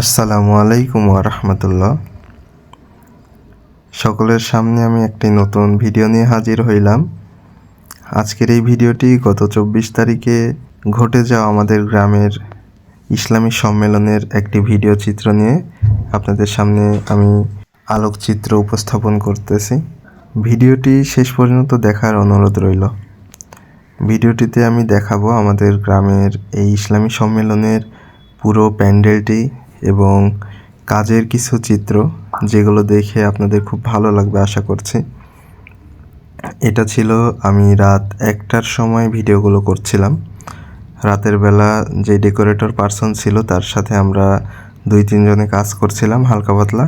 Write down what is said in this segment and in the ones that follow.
আসসালামু আলাইকুম রহমতুল্লাহ। সকলের সামনে আমি একটি নতুন ভিডিও নিয়ে হাজির হইলাম। আজকের এই ভিডিওটি গত চব্বিশ তারিখে ঘটে যাওয়া আমাদের গ্রামের ইসলামী সম্মেলনের একটি ভিডিও চিত্র নিয়ে আপনাদের সামনে আমি আলোকচিত্র উপস্থাপন করতেছি। ভিডিওটি শেষ পর্যন্ত দেখার অনুরোধ রইল। ভিডিওটিতে আমি দেখাবো আমাদের গ্রামের এই ইসলামী সম্মেলনের পুরো প্যান্ডেলটি এবং কাজের কিছু চিত্র যেগুলো দেখে আপনাদের খুব ভালো লাগবে আশা করছি। এটা ছিল আমি রাত একটার সময় ভিডিওগুলো করছিলাম। রাতের বেলা যে ডেকোরেটর পার্সন ছিল তার সাথে আমরা দুই তিনজনে কাজ করছিলাম হালকা পাতলা।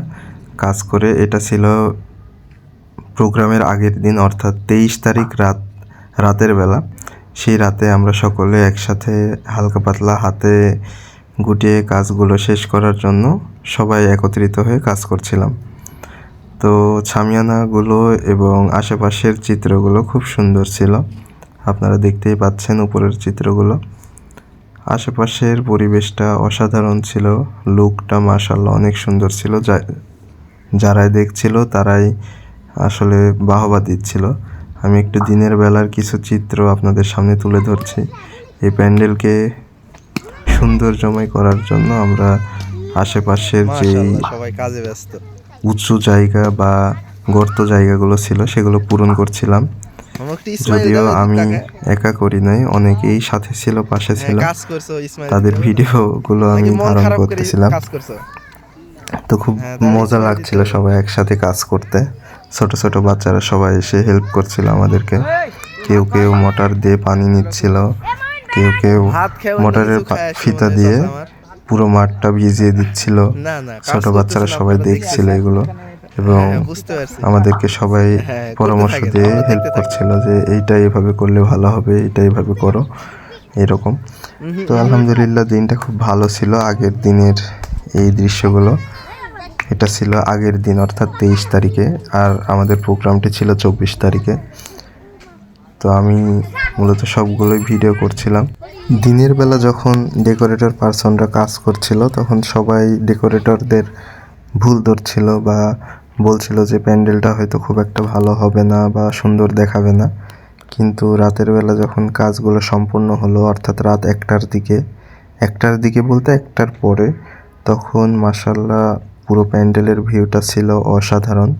কাজ করে এটা ছিল প্রোগ্রামের আগের দিন, অর্থাৎ তেইশ তারিখ রাত, রাতের বেলা। সেই রাতে আমরা সকলে একসাথে হালকা পাতলা হাতে গুটিয়ে কাজগুলো শেষ করার জন্য সবাই একত্রিত হয়ে কাজ করছিলাম। তো ছামিয়ানাগুলো এবং আশেপাশের চিত্রগুলো খুব সুন্দর ছিল। আপনারা দেখতেই পাচ্ছেন উপরের চিত্রগুলো। আশেপাশের পরিবেশটা অসাধারণ ছিল। লুকটা মাশাল্লাহ অনেক সুন্দর ছিল। যা, যারাই দেখছিল তারাই আসলে বাহবা দিচ্ছিল। আমি একটু দিনের বেলার কিছু চিত্র আপনাদের সামনে তুলে ধরছি। এই প্যান্ডেলকে সৌন্দর্যময় করার জন্য আমরা আশেপাশের যেই মাশাআল্লাহ, সবাই কাজে ব্যস্ত। উঁচু জায়গা বা গর্ত জায়গাগুলো ছিল সেগুলো পূরণ করছিলাম। যদিও আমি একা করি নাই অনেকেই সাথে ছিল পাশে হ্যাঁ, ছিল। কাজ করছ ইসমাইল তাদের ভিডিওগুলো আমি ধারণ করতেছিলাম। তো খুব হ্যাঁ, মজা লাগছিল সবাই একসাথে কাজ করতে। ছোট ছোট বাচ্চারা সবাই এসে হেল্প করছিল আমাদেরকে। কেউ কেউ মোটর দিয়ে পানি নিচ্ছিল। কেউ কেউ মোটরের ফিতা দিয়ে পুরো মাঠটা ভিজিয়ে দিচ্ছিল। ছোট বাচ্চারা সবাই দেখছিল এগুলো এবং হ্যাঁ, আমাদেরকে সবাই হ্যাঁ, পরামর্শ দিয়ে হেল্প করছিল যে এইটা এভাবে করলে ভালো হবে এটা এভাবে করো এরকম। তো আলহামদুলিল্লাহ দিনটা খুব ভালো ছিল আগের দিনের এই দৃশ্যগুলো। এটা ছিল আগের দিন অর্থাৎ তেইশ তারিখে আর আমাদের প্রোগ্রামটি ছিল চব্বিশ তারিখে। তো আমি মূলত সবগুলোই ভিডিও করছিলাম। দিনের বেলা যখন ডেকোরেটর পার্সনরা কাজ করছিল, তখন সবাই ডেকোরেটরদের ভুল ধরছিল বা বলছিল যে প্যান্ডেলটা হয়তো খুব একটা ভালো হবে না বা সুন্দর দেখাবে না। কিন্তু রাতের বেলা যখন কাজগুলো সম্পূর্ণ হলো, অর্থাৎ রাত একটার দিকে একটার দিকে বলতে একটার পরে, তখন মাসাল্লাহ পুরো প্যান্ডেলের ভিউটা ছিল অসাধারণ।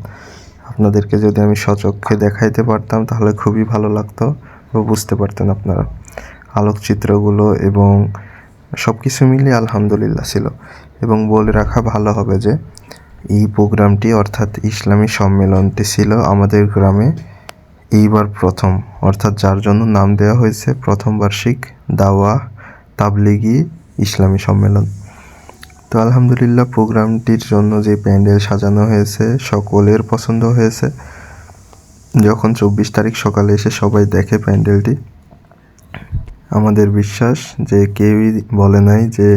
আপনাদেরকে যদি আমি সচক্ষে দেখাইতে পারতাম, তাহলে খুবই ভালো লাগতো বুঝতে পারতেন আপনারা। আলোকচিত্রগুলো এবং সব কিছু মিলিয়ে আলহামদুলিল্লাহ ছিল। এবং বলে রাখা ভালো হবে যে, এই প্রোগ্রামটি অর্থাৎ ইসলামী সম্মেলনটি ছিল আমাদের গ্রামে এইবার প্রথম। অর্থাৎ যার জন্য নাম দেওয়া হয়েছে প্রথম বার্ষিক দাওয়া তাবলিগি ইসলামী সম্মেলন। তো আলহামদুলিল্লাহ, প্রোগ্রামটির জন্য যে প্যান্ডেল সাজানো হয়েছে, সকলের পছন্দ হয়েছে। যখন চব্বিশ তারিখ সকালে এসে সবাই দেখে প্যান্ডেলটি, আমাদের বিশ্বাস যে কেউই বলে নাই যে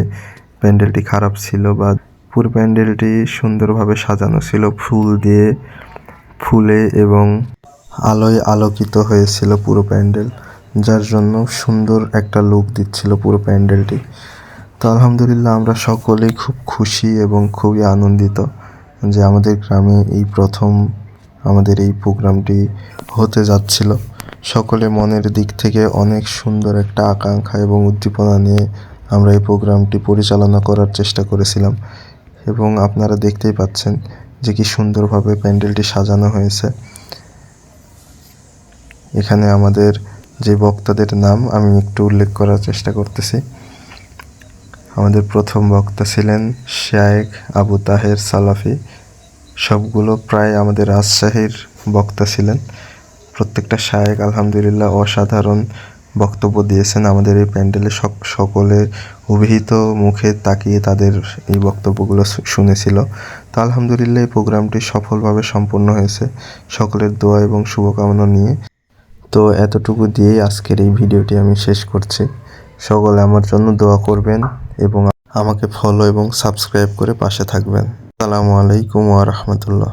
প্যান্ডেলটি খারাপ ছিল বা পুরো প্যান্ডেলটি সুন্দরভাবে সাজানো ছিল, ফুল দিয়ে ফুলে এবং আলোয় আলোকিত হয়েছিল পুরো প্যান্ডেল, যার জন্য সুন্দর একটা লুক দিচ্ছিল পুরো প্যান্ডেলটি। তো আলহামদুলিল্লাহ আমরা সকলেই খুব খুশি এবং খুবই আনন্দিত যে আমাদের গ্রামে এই প্রথম আমাদের এই প্রোগ্রামটি হতে যাচ্ছিল। সকলে মনের দিক থেকে অনেক সুন্দর একটা আকাঙ্ক্ষা এবং উদ্দীপনা নিয়ে আমরা এই প্রোগ্রামটি পরিচালনা করার চেষ্টা করেছিলাম এবং আপনারা দেখতেই পাচ্ছেন যে কি সুন্দরভাবে প্যান্ডেলটি সাজানো হয়েছে। এখানে আমাদের যে বক্তাদের নাম আমি একটু উল্লেখ করার চেষ্টা করতেছি। আমাদের প্রথম বক্তা ছিলেন শায়েখ আবু তাহের সালাফি। সবগুলো প্রায় আমাদের রাজশাহীর বক্তা ছিলেন। প্রত্যেকটা শায়েক আলহামদুলিল্লাহ অসাধারণ বক্তব্য দিয়েছেন আমাদের এই প্যান্ডেলে। সক, সকলে অভিহিত মুখে তাকিয়ে তাদের এই বক্তব্যগুলো শুনেছিল। তো আলহামদুলিল্লাহ এই প্রোগ্রামটি সফলভাবে সম্পন্ন হয়েছে সকলের দোয়া এবং শুভকামনা নিয়ে। তো এতটুকু দিয়েই আজকের এই ভিডিওটি আমি শেষ করছি। সকলে আমার জন্য দোয়া করবেন। এবং আমাকে ফলো এবং সাবস্ক্রাইব করে পাশে থাকবেন। আসসালামু আলাইকুম ওয়া রাহমাতুল্লাহ।